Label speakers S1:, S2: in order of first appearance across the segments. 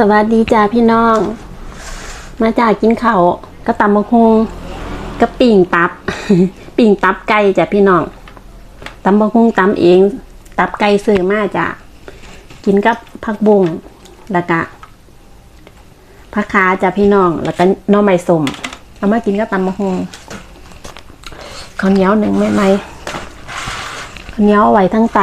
S1: สวัสดีจ้าพี่น้อง มาจากกินข้าวก็ตำมะฮงก็ปิ่งตับ ปิ่งตับไก่จ้ะพี่น้องตำมะฮงตำเอง ตับไก่ซื้อมาจ้ะกินกับผักบุ้งแล้วก็ผักคาจ้ะพี่น้อง แล้วก็น่อไม้สมเอามากินกับตำมะฮงข้าวเหนียวหนึ่งไม่ไหมข้าวเหนียวเอาไว้ทั้งไต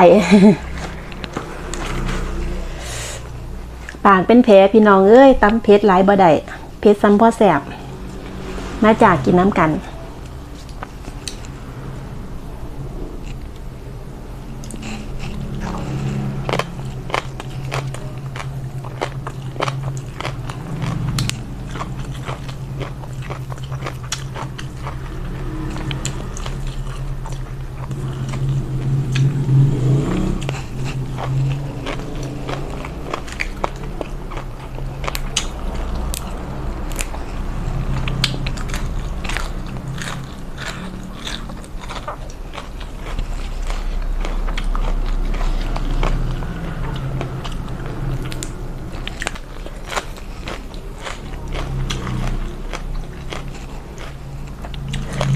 S1: ปากเป็นแผลพี่น้องเอ้ยตำเพชรหลายบ่ได้เพชรซ้ำพ่อแสบมาจากกินน้ำกัน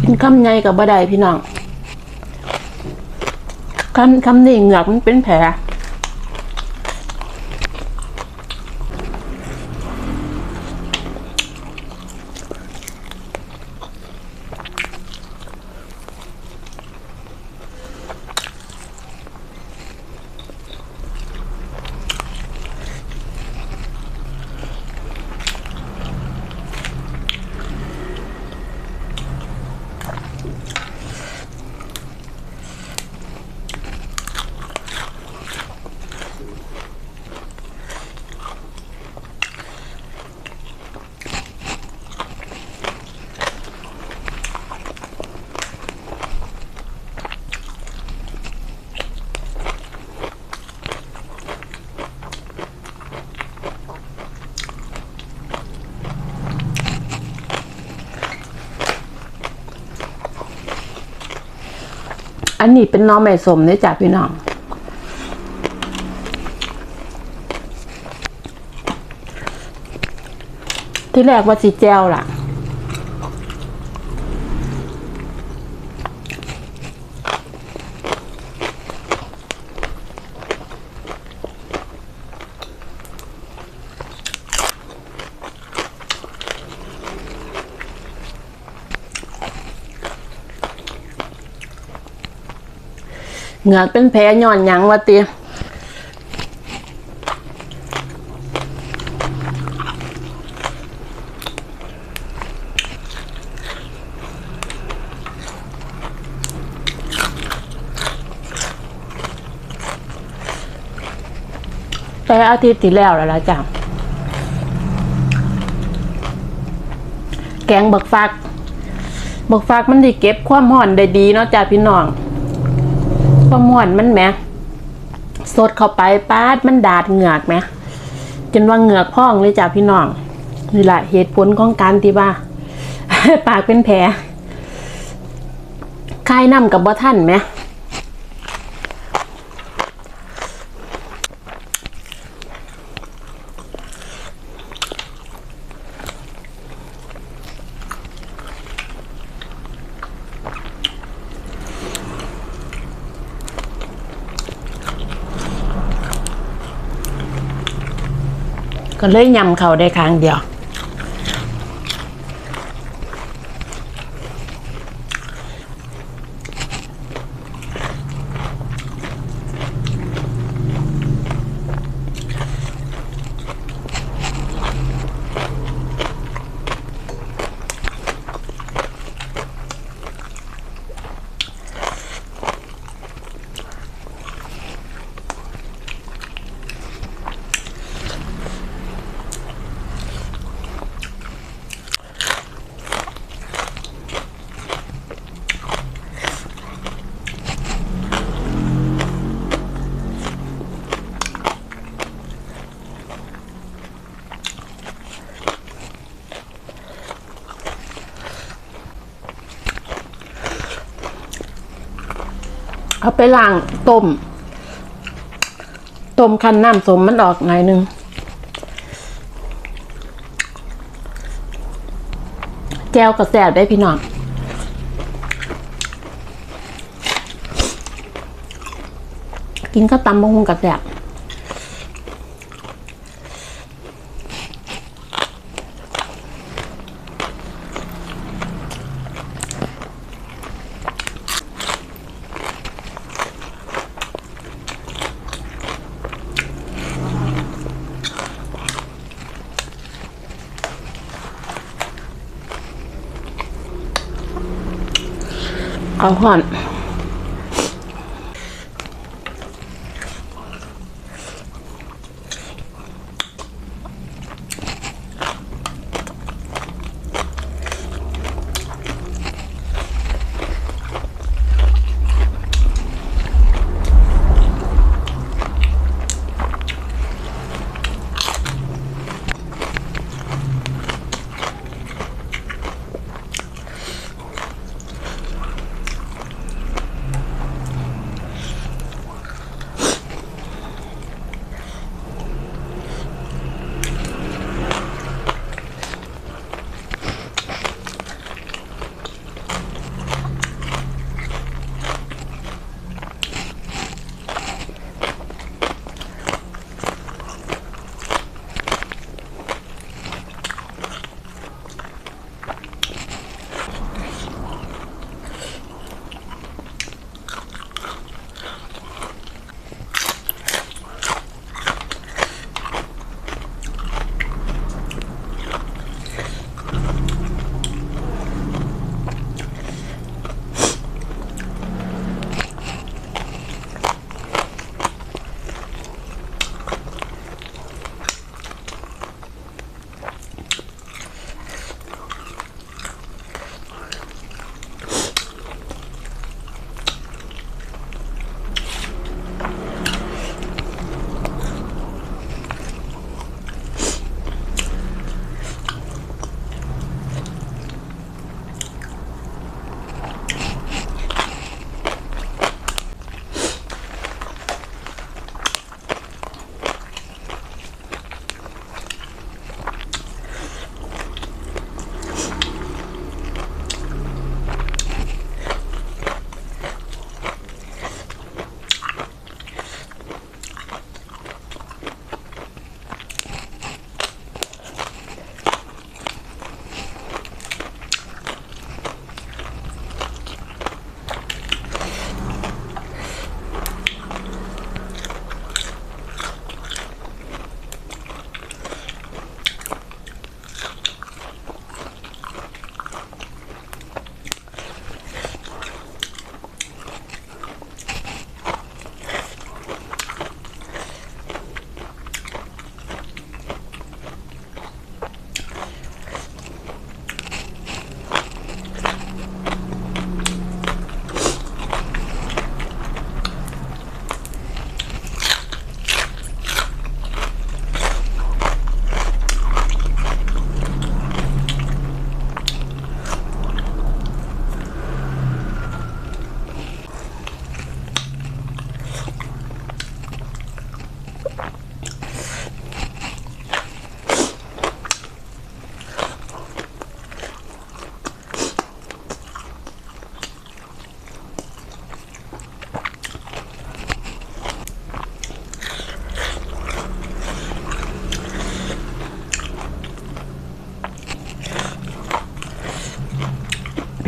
S1: กินคำใหญ่กับบ่ได้พี่น้องคำคำนี้เหงือกมันเป็นแผล อันนี้เป็นน้องใหม่สมเนี่ยจ้ะพี่น้องที่แรกว่าสีแจวล่ะ เหงือกเป็นแผลย่อนยังวะเตียแต่อาทิตย์ที่แล้วแล้วละจ้ะแกงบักฟัก บักฟักมันได้เก็บความห่อนได้ดีเนาะจ้ะพี่น้อง ประมวลมันแหมสดเข้าไปป้าดมันดาดเหงือกไหมจนว่าเหงือกพองเลยจ้ะพี่น้องนี่แหละเหตุผลของการที่ว่าปากเป็นแผลคายน้ำกับบ่ท่านไหม ก็เลยยำเขาได้ครั้งเดียว เอาไปล้างต้มต้มคั้นน้ำสมมันออกหน่อยนึงแจวกับแสบได้พี่น้องกินก็ตำบงกับแสบ เอาห่อน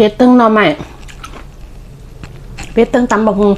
S1: เพชรตึงหน่อไหม่เพชรตึงตำบะฮุง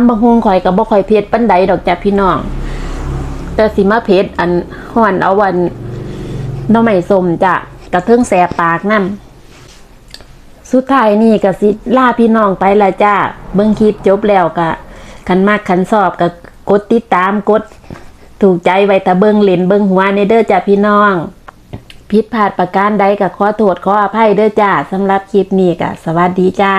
S1: ำบักฮุงข่อยก็บ่ค่อยเผ็ดปานใดดอกจ้ะพี่น้อง แต่สิมาเผ็ดอันฮ้อนเอาวันน้อไม่สมจ้ะกระเทิงแสบปากนำสุดท้ายนี่ก็สิล่าพี่น้องไปละจ้าเบิ่งคลิปจบแล้วก็คันมากคันสอบก็กดติดตามกด ถูกใจไว้ถ้าเบิ่งเล่นเบิ่งหัวในเด้อจ้าพี่น้องผิดพลาดประการใดก็ขอโทษขออภัยเด้อจ้าสำหรับคลิปนี้ก็สวัสดีจ้า